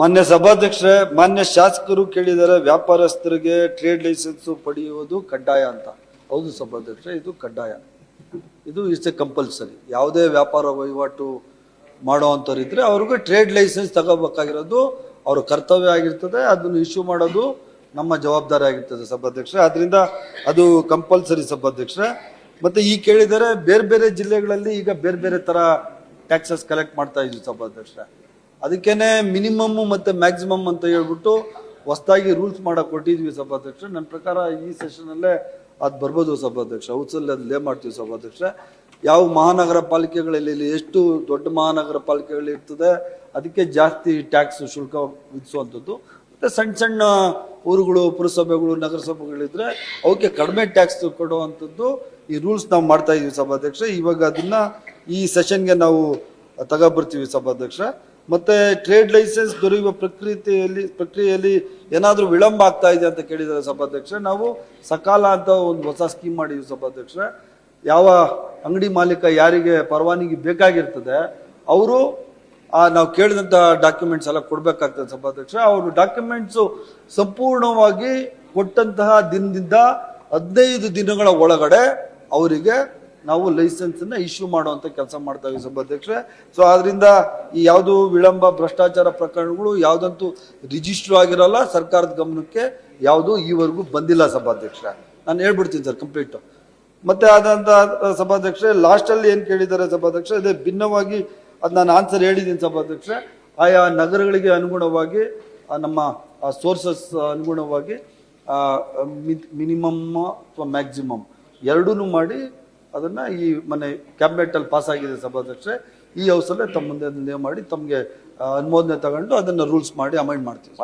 ಮಾನ್ಯ ಸಭಾಧ್ಯಕ್ಷರೇ, ಮಾನ್ಯ ಶಾಸಕರು ಕೇಳಿದರೆ ವ್ಯಾಪಾರಸ್ಥರಿಗೆ ಟ್ರೇಡ್ ಲೈಸೆನ್ಸ್ ಪಡೆಯುವುದು ಕಡ್ಡಾಯ ಅಂತ. ಹೌದು ಸಭಾಧ್ಯಕ್ಷರೇ, ಇದು ಕಡ್ಡಾಯ. ಇದು ಇಟ್ಸ್ ಎ ಕಂಪಲ್ಸರಿ ಯಾವುದೇ ವ್ಯಾಪಾರ ವಹಿವಾಟು ಮಾಡೋವಂಥವ್ರು ಇದ್ರೆ ಅವ್ರಿಗೆ ಟ್ರೇಡ್ ಲೈಸೆನ್ಸ್ ತಗೋಬೇಕಾಗಿರೋದು ಅವ್ರ ಕರ್ತವ್ಯ ಆಗಿರ್ತದೆ, ಅದನ್ನು ಇಶ್ಯೂ ಮಾಡೋದು ನಮ್ಮ ಜವಾಬ್ದಾರಿ ಆಗಿರ್ತದೆ ಸಭಾಧ್ಯಕ್ಷರೇ. ಅದರಿಂದ ಅದು ಕಂಪಲ್ಸರಿ ಸಭಾಧ್ಯಕ್ಷರೇ. ಮತ್ತೆ ಈ ಕೇಳಿದರೆ ಬೇರೆ ಬೇರೆ ಜಿಲ್ಲೆಗಳಲ್ಲಿ ಈಗ ಬೇರೆ ಬೇರೆ ತರ ಟ್ಯಾಕ್ಸಸ್ ಕಲೆಕ್ಟ್ ಮಾಡ್ತಾ ಇದ್ವಿ ಸಭಾಧ್ಯಕ್ಷರೇ. ಅದಕ್ಕೇನೆ ಮಿನಿಮಮ್ ಮತ್ತೆ ಮ್ಯಾಕ್ಸಿಮಮ್ ಅಂತ ಹೇಳ್ಬಿಟ್ಟು ಹೊಸದಾಗಿ ರೂಲ್ಸ್ ಮಾಡಕ್ ಕೊಟ್ಟಿದ್ವಿ ಸಭಾಧ್ಯಕ್ಷ ನನ್ನ ಪ್ರಕಾರ ಈ ಸೆಷನ್ ಅಲ್ಲೇ ಅದು ಬರ್ಬೋದು ಸಭಾಧ್ಯಕ್ಷ ಹೌಸಲ್ಲಿ ಅದು ಲೇ ಮಾಡ್ತೀವಿ ಸಭಾಧ್ಯಕ್ಷ ಯಾವ ಮಹಾನಗರ ಪಾಲಿಕೆಗಳಲ್ಲಿ ಎಷ್ಟು ದೊಡ್ಡ ಮಹಾನಗರ ಪಾಲಿಕೆಗಳು ಇರ್ತದೆ, ಅದಕ್ಕೆ ಜಾಸ್ತಿ ಟ್ಯಾಕ್ಸ್ ಶುಲ್ಕ ವಿಧಿಸುವಂಥದ್ದು. ಮತ್ತೆ ಸಣ್ಣ ಸಣ್ಣ ಊರುಗಳು, ಪುರಸಭೆಗಳು, ನಗರಸಭೆಗಳಿದ್ರೆ ಅವಕ್ಕೆ ಕಡಿಮೆ ಟ್ಯಾಕ್ಸ್ ಕೊಡುವಂಥದ್ದು ಈ ರೂಲ್ಸ್ ನಾವು ಮಾಡ್ತಾ ಇದೀವಿ ಸಭಾಧ್ಯಕ್ಷ ಇವಾಗ ಅದನ್ನ ಈ ಸೆಷನ್ಗೆ ನಾವು ತಗೊಬರ್ತೀವಿ ಸಭಾಧ್ಯಕ್ಷ ಮತ್ತೆ ಟ್ರೇಡ್ ಲೈಸೆನ್ಸ್ ದೊರೆಯುವ ಪ್ರಕ್ರಿಯೆಯಲ್ಲಿ ಪ್ರಕ್ರಿಯೆಯಲ್ಲಿ ಏನಾದರೂ ವಿಳಂಬ ಆಗ್ತಾ ಇದೆ ಅಂತ ಕೇಳಿದ್ದಾರೆ ಸಭಾಧ್ಯಕ್ಷ ನಾವು ಸಕಾಲ ಅಂತ ಒಂದು ಹೊಸ ಸ್ಕೀಮ್ ಮಾಡಿದ್ವಿ ಸಭಾಧ್ಯಕ್ಷ ಯಾವ ಅಂಗಡಿ ಮಾಲೀಕ ಯಾರಿಗೆ ಪರವಾನಗಿ ಬೇಕಾಗಿರ್ತದೆ, ಅವರು ನಾವು ಕೇಳಿದಂಥ ಡಾಕ್ಯುಮೆಂಟ್ಸ್ ಎಲ್ಲ ಕೊಡಬೇಕಾಗ್ತದೆ ಸಭಾಧ್ಯಕ್ಷ ಅವರು ಡಾಕ್ಯುಮೆಂಟ್ಸು ಸಂಪೂರ್ಣವಾಗಿ ಕೊಟ್ಟಂತಹ ದಿನದಿಂದ ಹದಿನೈದು ದಿನಗಳ ಒಳಗಡೆ ಅವರಿಗೆ ನಾವು ಲೈಸೆನ್ಸ್ ಅನ್ನ ಇಶ್ಯೂ ಮಾಡುವಂಥ ಕೆಲಸ ಮಾಡ್ತಾ ಸಭಾಧ್ಯಕ್ಷರೇ. ಸಭಾಧ್ಯಕ್ಷ ಸೊ ಆದ್ರಿಂದ ಈ ಯಾವುದು ವಿಳಂಬ, ಭ್ರಷ್ಟಾಚಾರ ಪ್ರಕರಣಗಳು ಯಾವುದಂತೂ ರಿಜಿಸ್ಟರ್ ಆಗಿರಲ್ಲ, ಸರ್ಕಾರದ ಗಮನಕ್ಕೆ ಯಾವುದು ಈವರೆಗೂ ಬಂದಿಲ್ಲ ಸಭಾಧ್ಯಕ್ಷ ನಾನು ಹೇಳ್ಬಿಡ್ತೀನಿ ಸರ್ ಕಂಪ್ಲೀಟ್ ಮತ್ತೆ ಆದಂತ ಸಭಾಧ್ಯಕ್ಷರೇ ಲಾಸ್ಟ್ ಅಲ್ಲಿ ಏನ್ ಕೇಳಿದ್ದಾರೆ ಸಭಾಧ್ಯಕ್ಷ ಅದೇ ಭಿನ್ನವಾಗಿ ಅದು ನಾನು ಆನ್ಸರ್ ಹೇಳಿದ್ದೀನಿ ಸಭಾಧ್ಯಕ್ಷ ಆಯಾ ನಗರಗಳಿಗೆ ಅನುಗುಣವಾಗಿ ನಮ್ಮ ಸೋರ್ಸಸ್ ಅನುಗುಣವಾಗಿ ಮಿನಿಮಮ್ ಅಥವಾ ಮ್ಯಾಕ್ಸಿಮಮ್ ಎರಡೂ ಮಾಡಿ ಅದನ್ನ ಈ ಮನೆ ಕ್ಯಾಬಿನೆಟ್ ಅಲ್ಲಿ ಪಾಸ್ ಆಗಿದೆ ಸಭಾಧ್ಯಕ್ಷರೆ, ಈ ಹೌಸಲ್ಲೇ ತಮ್ಮ ಮುಂದೆ ಮಾಡಿ ತಮಗೆ ಅನುಮೋದನೆ ತಗೊಂಡು ಅದನ್ನ ರೂಲ್ಸ್ ಮಾಡಿ ಅಮೈಂಡ್ ಮಾಡ್ತೀವಿ.